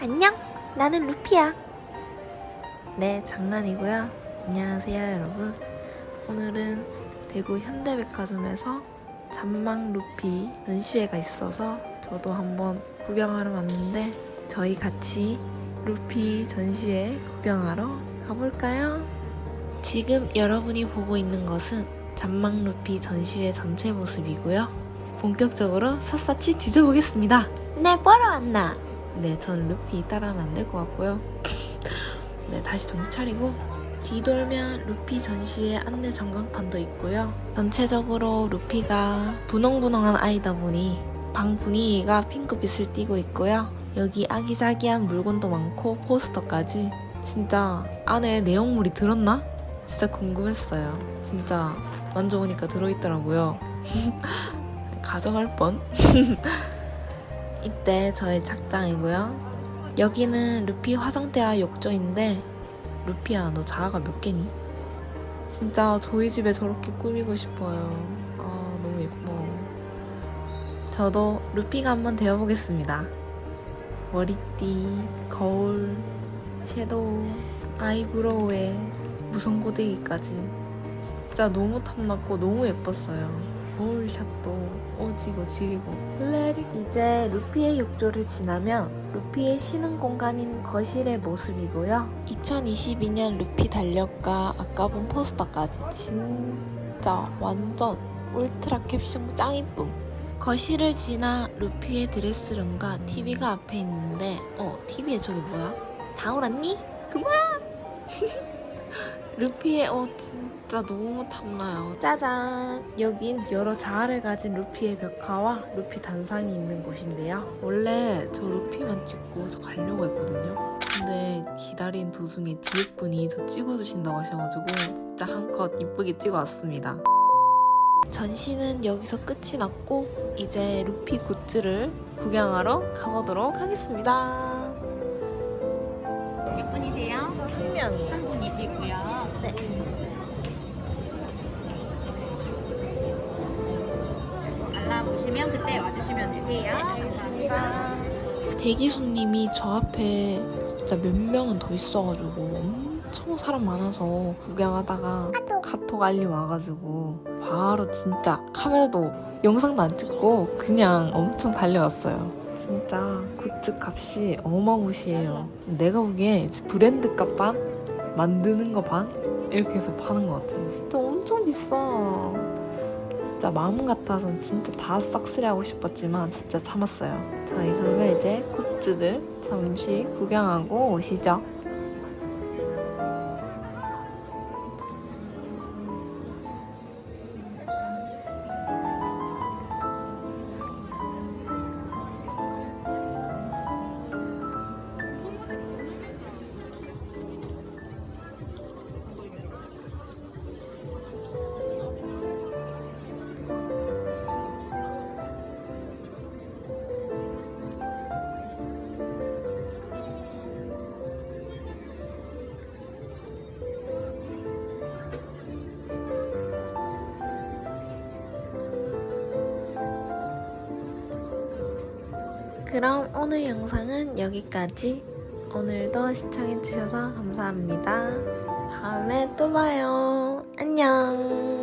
안녕, 나는 루피야. 네, 장난이고요. 안녕하세요, 여러분. 오늘은 대구 현대백화점에서 잔망 루피 전시회가 있어서 저도 한번 구경하러 왔는데 저희 같이 루피 전시회 구경하러 가볼까요? 지금 여러분이 보고 있는 것은 잔망 루피 전시회 전체 모습이고요. 본격적으로 샅샅이 뒤져보겠습니다. 네, 보러 왔나? 네, 저는 루피 따라하면 안 될 것 같고요. 네, 다시 정신 차리고 뒤돌면 루피 전시회 안내 전광판도 있고요. 전체적으로 루피가 분홍분홍한 아이다 보니 방 분위기가 핑크빛을 띠고 있고요. 여기 아기자기한 물건도 많고 포스터까지 진짜 안에 내용물이 들었나? 진짜 궁금했어요. 진짜 만져보니까 들어있더라고요. 가져갈 뻔. 이때 저의 작장이고요. 여기는 루피 화성대와 욕조인데 루피야 너 자아가 몇 개니? 진짜 저희 집에 저렇게 꾸미고 싶어요. 아 너무 예뻐. 저도 루피가 한번 되어보겠습니다. 머리띠, 거울, 섀도우, 아이브로우에 무son고데기까지 진짜 너무 탐났고 너무 예뻤어요. 거울샷도 오지고 지리고 이제 루피의 욕조를 지나면 루피의 쉬는 공간인 거실의 모습이고요. 2022년 루피 달력과 아까 본 포스터까지 진짜 완전 울트라 캡션 짱 이쁨. 거실을 지나 루피의 드레스룸과 TV가 앞에 있는데 어 TV에 저게 뭐야? 다 울었니? 그만! 루피의 옷 진짜 너무 탐나요. 짜잔! 여긴 여러 자아를 가진 루피의 벽화와 루피 단상이 있는 곳인데요. 원래 저 루피만 찍고 저 가려고 했거든요. 근데 기다린 도중에 뒤에 분이 저 찍어주신다고 하셔가지고 진짜 한컷 이쁘게 찍어왔습니다. 전시는 여기서 끝이 났고 이제 루피 굿즈를 구경하러 가보도록 하겠습니다. 몇 분이세요? 한 분이시고요. 네. 알람 오시면 그때 와주시면 되세요. 알겠습니다. 대기 손님이 저 앞에 진짜 몇 명은 더 있어가지고 엄청 사람 많아서 구경하다가 카톡 알림 와가지고 바로 진짜 카메라도 영상도 안 찍고 그냥 엄청 달려갔어요. 진짜 굿즈 값이 어마무시해요. 내가 보기에 브랜드 값 반? 만드는 거 반? 이렇게 해서 파는 것 같아요. 진짜 엄청 비싸. 진짜 마음 같아서는 진짜 다 싹쓸이 하고 싶었지만 진짜 참았어요. 저희 그러면 이제 굿즈들 잠시 구경하고 오시죠. 그럼 오늘 영상은 여기까지. 오늘도 시청해주셔서 감사합니다. 다음에 또 봐요. 안녕.